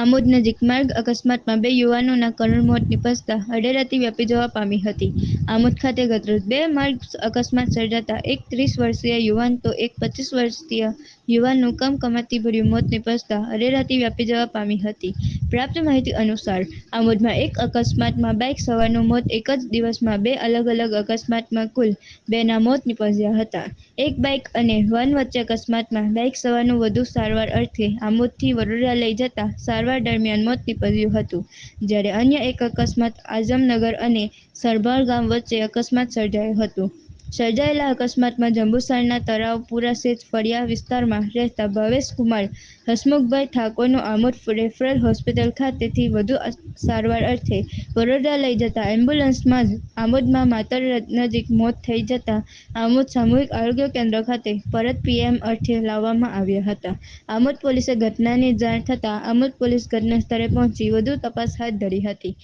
આમોદ નજીક માર્ગ અકસ્માતમાં બે યુવાનોના કરુણ મોત નિપજતા અડેરાતી વ્યાપી જવા પામી હતી. આમોદ ખાતે ગતરોજ બે માર્ગ અકસ્માત સર્જાતા એક ત્રીસ વર્ષીય યુવાન તો એક પચીસ વર્ષીય યુવાનનું કમકમાટીભર્યું મોત નિપજતા અડેરાતી વ્યાપી જવા પામી હતી. પ્રાપ્ત માહિતી અનુસાર, આમોદમાં એક અકસ્માતમાં બાઇક સવારનું મોત એક જ દિવસમાં બે અલગ અલગ અકસ્માતમાં કુલ બેના મોત નિપજ્યા હતા. એક બાઇક અને વન વચ્ચે અકસ્માતમાં બાઇક સવારનું વધુ સારવાર અર્થે આમોદથી વડોદરા લઈ જતા સારવાર દરમિયાન મોત નીપજ્યું હતું. જ્યારે અન્ય એક અકસ્માત આઝમનગર અને સરભાળ ગામ વચ્ચે અકસ્માત સર્જાયો હતો. સર્જાયેલા અકસ્માતમાં જંબુસરના તળાવપુરા સેજ ફળિયા વિસ્તારમાં રહેતા ભવેશકુમાર હસમુખભાઈ ઠાકોરનું આમોદ રેફરલ હોસ્પિટલ ખાતેથી વધુ સારવાર અર્થે વડોદરા લઈ જતા એમ્બ્યુલન્સમાં જ આમોદમાં માતર નજીક મોત થઈ જતા આમોદ સામૂહિક આરોગ્ય કેન્દ્ર ખાતે પરત પીએમ અર્થે લાવવામાં આવ્યા હતા. આમોદ પોલીસે ઘટનાની જાણ થતાં આમોદ પોલીસ ઘટના સ્થળે પહોંચી વધુ તપાસ હાથ ધરી હતી.